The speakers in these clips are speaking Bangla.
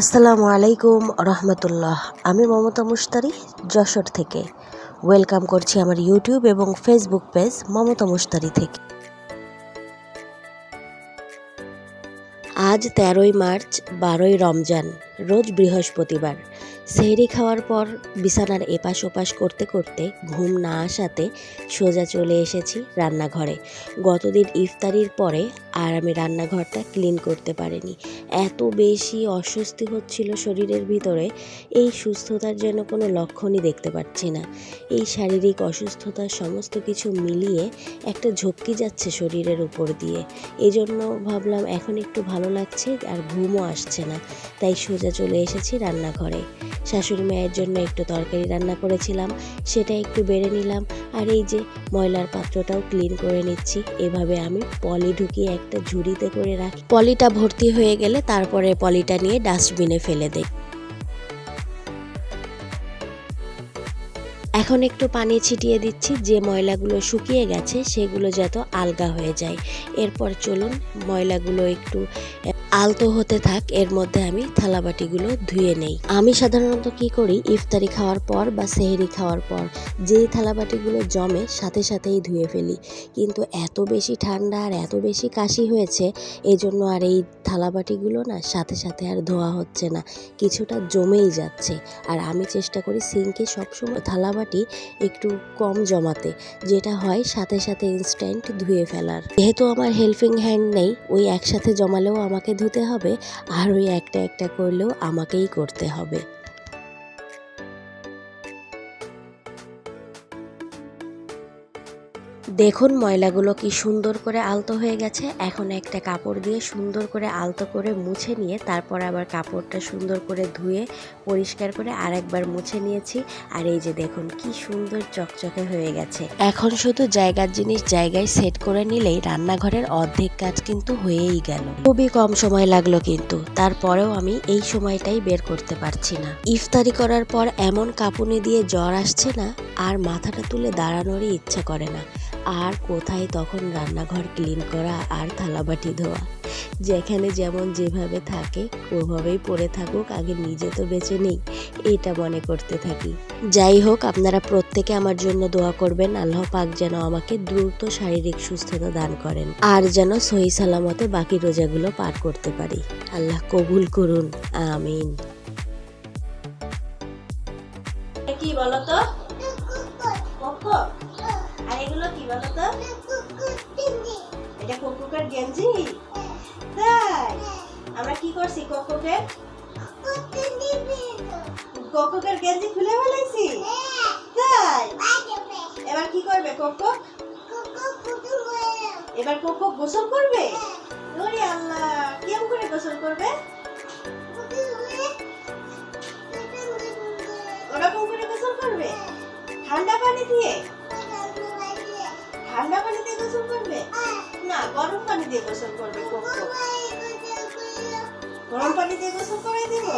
আসসালামু আলাইকুম রহমতুল্লাহ। আমি মমতা মুস্তারি যশোর থেকে। ওয়েলকাম করছি আমার ইউটিউব এবং ফেসবুক পেজ মমতা মুস্তারি থেকে। আজ তেরোই মার্চ, বারোই রমজান, রোজ বৃহস্পতিবার। সেহরি খাওয়ার পর বিছানার এপাশ ওপাশ করতে করতে ঘুম না আসাতে সোজা চলে এসেছি রান্নাঘরে। গতদিন ইফতারির পরে আর আমি রান্নাঘরটা ক্লিন করতে পারিনি। এত বেশি অস্বস্তি হচ্ছিল শরীরের ভিতরে, এই সুস্থতার যেন কোনো লক্ষণই দেখতে পাচ্ছি না। এই শারীরিক অসুস্থতার সমস্ত কিছু মিলিয়ে একটা ঝক্কি যাচ্ছে শরীরের উপর দিয়ে। এই জন্য ভাবলাম এখন একটু ভালো লাগছে আর ঘুমও আসছে না, তাই সোজা চলে এসেছি রান্নাঘরে। শাশুড়ি মায়ের জন্য একটু তরকারি রান্না করেছিলাম, সেটা একটু বেড়ে নিলাম। আর এই যে ময়লার পাত্রটাও ক্লিন করে নিচ্ছি। এভাবে আমি পলি ঢুকিয়ে একটা ঝুড়িতে করে রাখি। পলিটা ভর্তি হয়ে গেলে তারপরে পলিটা নিয়ে ডাস্টবিনে ফেলে দেই। এখন একটু পানি ছিটিয়ে দিচ্ছি। যে ময়লাগুলো শুকিয়ে গেছে, সেগুলো যাতে আলগা হয়ে যায়। এরপর চলুন ময়লাগুলো একটু আলতো হতে থাক, এর মধ্যে আমি থালাবাটিগুলো ধুয়ে নেই। আমি সাধারণত কি করি, ইফতারি খাওয়ার পর বা সেহেরি খাওয়ার পর, যেই থালাবাটিগুলো জমে সাথে সাথেই ধুয়ে ফেলি। কিন্তু এত বেশি ঠান্ডা আর এত বেশি কাশি হয়েছে এই জন্য আর এই থালাবাটিগুলো না সাথে সাথে আর ধোয়া হচ্ছে না। কিছুটা জমেই যাচ্ছে। আর আমি চেষ্টা করি সিঙ্কে সবসময় থালাবাটি একটু কম জমাতে, যেটা হয় সাথে সাথে ইনস্ট্যান্ট ধুয়ে ফেলার। যেহেতু আমার হেল্পিং হ্যান্ড নেই, ওই একসাথে জমালেও আমাকে ধুতে হবে আর ওই একটা একটা করলেও আমাকেই করতে হবে। দেখুন ময়লাগুলো কি সুন্দর করে আলতো হয়ে গেছে। এখন একটা কাপড় দিয়ে সুন্দর করে আলতো করে মুছে নিয়ে তারপর আবার কাপড়টা সুন্দর করে ধুয়ে, পরিষ্কার করে আরেকবার মুছে নিয়েছি। আর এই যে দেখুন কি সুন্দর চকচকে হয়ে গেছে। এখন শুধু জায়গার জিনিস জায়গায় সেট করে নিলেই রান্নাঘরের অর্ধেক কাজ কিন্তু হয়েই গেল। খুবই কম সময় লাগল কিন্তু, তারপরেও আমি এই সময়টাই বের করতে পারছি না। ইফতারি করার পর এমন কাঁপুনি দিয়ে জ্বর আসছে না, আর মাথাটা তুলে দাঁড়ানোরই ইচ্ছে করে না। আর কোথায় তখন রান্নাঘর ক্লিন করা আর থালাবাটি ধোয়া। যেখানে যেমন যেভাবে থাকে ওভাবেই পড়ে থাকুক আগে নিজে তো বেঁচে নেই এটা মনে করতে থাকি। যাই হোক আপনারা প্রত্যেকে আমার জন্য দোয়া করবেন আল্লাহ পাক যেন আমাকে দ্রুত শারীরিক সুস্থতা দান করেন আর যেন সহি সালামতে বাকি রোজাগুলো পার করতে পারি। আল্লাহ কবুল করুন আমিন। কি বলতো? বলতো এটা কোকোকের গেঞ্জি? তাই? আমরা কি করছি কোকোকে কোকোকের গেঞ্জি খুলে ফেলেছি? তাই? এবার কি করবে কোকো? এবার কোকো গোসল করবে? ওরে আল্লাহ, কেমন করে গোসল করবে? ওরকম করে গোসল করবে? ঠান্ডা পানি দিয়ে? ঠান্ডা পানি দিয়ে গোসল করবে? না, গরম পানি দিয়ে গোসল করবে গরম পানি দিয়ে গোসল করে দেব?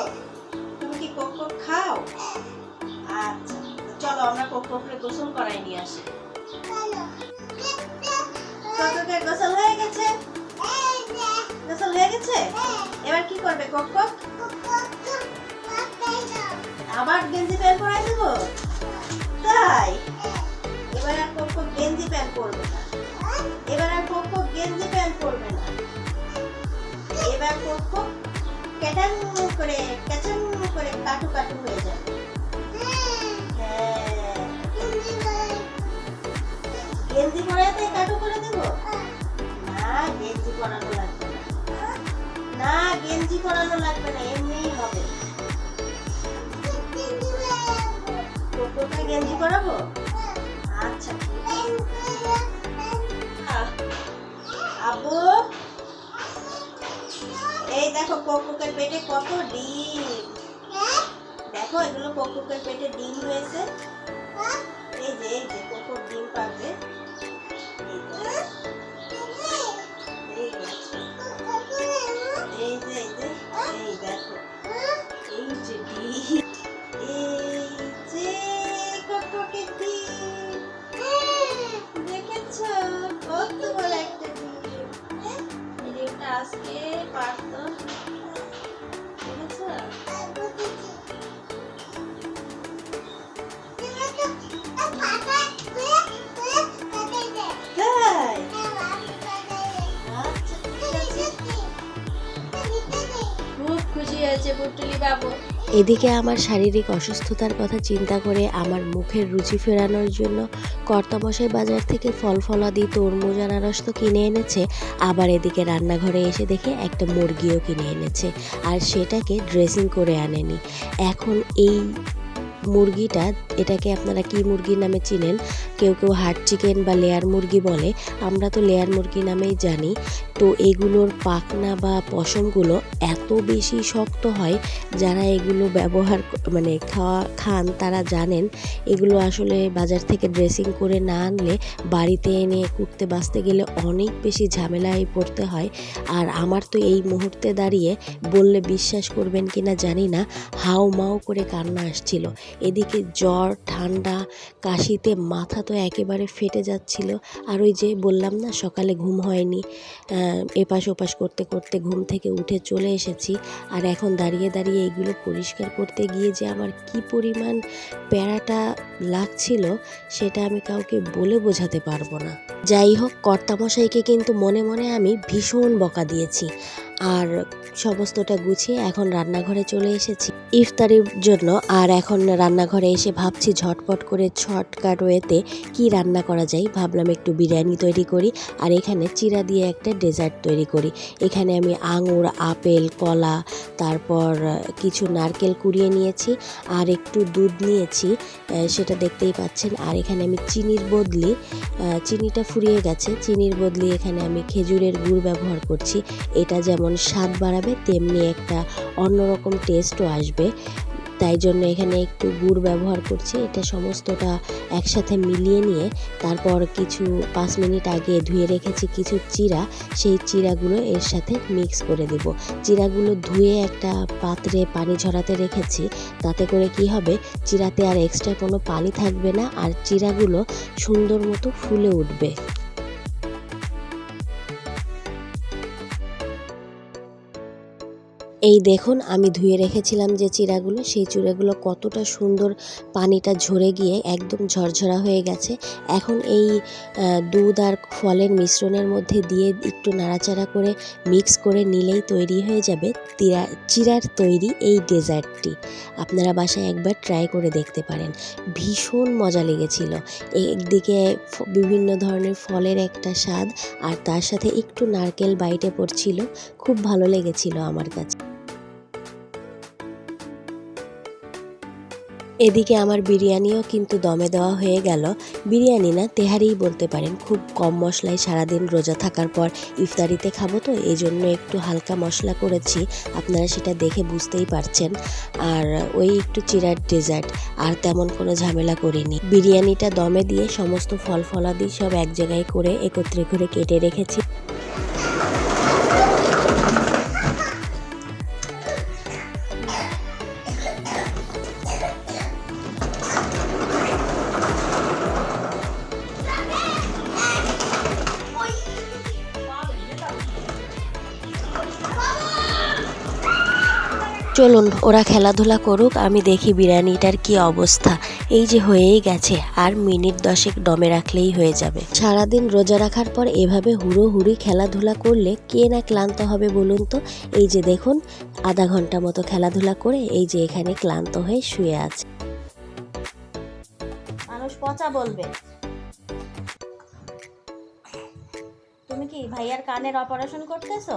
তুমি কি কোকো খাও? আচ্ছা চলো আমরা কোকোকে গোসল করাই নিয়ে আসি। কোকোকে গোসল হয়ে গেছে? গোসল হয়ে গেছে? এবার কি করবে কোকো আবার গেঞ্জি প্যান্ট পরাই দেবো? তাই। গেঞ্জি প্যান্ট পরবে না। এবার আর কোকো গেঞ্জি প্যান্ট পরবে না। এবার কোকো ক্যাটান করে ক্যাচান করে কাটু কাটু হয়ে যাবে। হ্যাঁ। গেঞ্জি পরাতে কাটু করে দেব? না, গেঞ্জি পরানো লাগবে না। না, গেঞ্জি পরানো লাগবে না, এমনিই হবে। গেঞ্জি পরাবো? আচ্ছা। আব্বু এই দেখো কোকোকের পেটে কত ডিম। দেখো, এগুলো কোকোকের পেটে ডিম হয়েছে। এই যে এই যে কোকোর ডিম পাবে। এদিকে আমার শারীরিক অসুস্থতার কথা চিন্তা করে আমার মুখের রুচি ফেরানোর জন্য কর্তামশাই বাজার থেকে ফল ফলাদি, তরমুজ, আনারস তো কিনে এনেছে। আবার এদিকে রান্নাঘরে এসে দেখে একটা মুরগিও কিনে এনেছে। আর সেটাকে ড্রেসিং করে আনেনি। এখন এই মুরগিটা, এটাকে আপনারা কি মুরগি নামে চিনেন? কেউ কেউ হার্ট চিকেন বা লেয়ার মুরগি বলে, আমরা তো লেয়ার মুরগি নামেই জানি। তো এগুলোর পাখনা বা পশমগুলো এত বেশি শক্ত হয়, যারা এগুলো ব্যবহার মানে খাওয়া, খান তারা জানেন। এগুলো আসলে বাজার থেকে ড্রেসিং করে না আনলে বাড়িতে এনে কুটতে বাঁচতে গেলে অনেক বেশি ঝামেলায় পড়তে হয়। আর আমার তো এই মুহূর্তে দাঁড়িয়ে বললে বিশ্বাস করবেন কি না জানি না, হাও মাও করে কান্না আসছিল। এদিকে জ্বর, ঠান্ডা, কাশিতে মাথা তো একেবারে ফেটে যাচ্ছিল। আর ওই যে বললাম না, সকালে ঘুম হয়নি। এপাশ ওপাশ করতে করতে ঘুম থেকে উঠে চলে এসেছি। আর এখন দাঁড়িয়ে দাঁড়িয়ে এগুলো পরিষ্কার করতে গিয়ে যে আমার কি পরিমাণ প্যারাটা লাগছিল, সেটা আমি কাউকে বলে বোঝাতে পারব না। যাই হোক, কর্তামশাইকে কিন্তু মনে মনে আমি ভীষণ বকা দিয়েছি। আর সমস্তটা গুছিয়ে এখন রান্নাঘরে চলে এসেছি ইফতারির জন্য। আর এখন রান্নাঘরে এসে ভাবছি ঝটপট করে শর্টকাট ওয়েতে কি রান্না করা যায়। ভাবলাম একটু বিরিয়ানি তৈরি করি আর এখানে চিরা দিয়ে একটা ডেজার্ট তৈরি করি। এখানে আমি আঙুর, আপেল, কলা, তারপর কিছু নারকেল কুড়িয়ে নিয়েছি আর একটু দুধ নিয়েছি সেটা দেখতেই পাচ্ছেন। আর এখানে আমি চিনির বদলি চিনিটা ফুরিয়ে গেছে। চিনির বদলি এখানে আমি খেজুরের গুড় ব্যবহার করছি। এটা যেমন স্বাদ বাড়াবে, তেমনি একটা অন্যরকম টেস্টও আসবে। তাই জন্য এখানে একটু গুড় ব্যবহার করছি। এটা সমস্তটা একসাথে মিলিয়ে নিয়ে তারপর কিছু পাঁচ মিনিট আগে ধুয়ে রেখেছি কিছু চিরা। সেই চিরাগুলো এর সাথে মিক্স করে দেব। চিরাগুলো ধুয়ে একটা পাত্রে পানি ঝরাতে রেখেছি। তাতে করে কি হবে, চিরাতে আর এক্সট্রা কোনো পানি থাকবে না। আর চিরাগুলো সুন্দর মতো ফুলে উঠবে। এই দেখুন, আমি ধুয়ে রেখেছিলাম যে চিরাগুলো, সেই চিরাগুলো কতটা সুন্দর পানিটা ঝরে গিয়ে একদম ঝরঝরা হয়ে গেছে। এখন এই দুধ আর ফলের মিশ্রণের মধ্যে দিয়ে একটু নাড়াচাড়া করে মিক্স করে নিলেই তৈরি হয়ে যাবে তিরা, চিরার তৈরি এই ডেজার্টটি। আপনারা বাসায় একবার ট্রাই করে দেখতে পারেন। ভীষণ মজা লেগেছিল। একদিকে বিভিন্ন ধরনের ফলের একটা স্বাদ আর তার সাথে একটু নারকেল বাইটে পড়ছিল। খুব ভালো লেগেছিল আমার কাছে। এদিকে আমার বিরিয়ানিও কিন্তু দমে দেওয়া হয়ে গেল। বিরিয়ানি না, তেহারিই বলতে পারেন। খুব কম মশলায় সারাদিন রোজা থাকার পর ইফতারিতে খাব তো, এই জন্য একটু হালকা মশলা করেছি। আপনারা সেটা দেখে বুঝতেই পারছেন। আর ওই একটু চিরার ডেজার্ট, আর তেমন কোনো ঝামেলা করিনি। বিরিয়ানিটা দমে দিয়ে সমস্ত ফল ফলাদি সব এক জায়গায় করে একত্রে করে কেটে রেখেছি। চলুন, ওরা খেলাধুলা করুক, আমি দেখি বিরিয়ানিটার কি অবস্থা। এই যে হয়েই গেছে, আর মিনিট দশেক দমে রাখলেই হয়ে যাবে। সারাদিন রোজা রাখার পর এভাবে হুড়ো হুড়ি খেলাধুলা করলে কে না ক্লান্ত হবে বলুন তো? এই যে দেখুন, আধা ঘণ্টা মতো খেলাধুলা করে এই যে এখানে ক্লান্ত হয়ে শুয়ে আছে। মানুষ পচা বলবে। তুমি কি ভাইয়ার কানের অপারেশন করতেছো?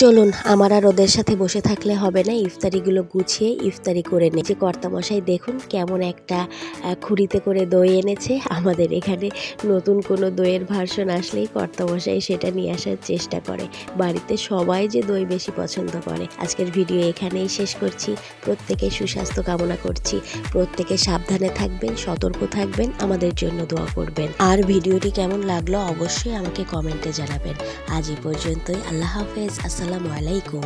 চলুন, আমার আর ওদের সাথে বসে থাকলে হবে না। ইফতারিগুলো গুছিয়ে ইফতারি করে নে যে কর্তামশাই দেখুন কেমন একটা খুঁড়িতে করে দই এনেছে। আমাদের এখানে নতুন কোনো দইয়ের ভার্সন আসলেই কর্তামশাই সেটা নিয়ে আসার চেষ্টা করে। বাড়িতে সবাই যে দই বেশি পছন্দ করে। আজকের ভিডিও এখানেই শেষ করছি। প্রত্যেকে সুস্বাস্থ্য কামনা করছি। প্রত্যেকে সাবধানে থাকবেন, সতর্ক থাকবেন, আমাদের জন্য দোয়া করবেন। আর ভিডিওটি কেমন লাগল অবশ্যই আমাকে কমেন্টে জানাবেন। আজ এই পর্যন্তই। আল্লাহ হাফেজ। আসসালামু আলাইকুম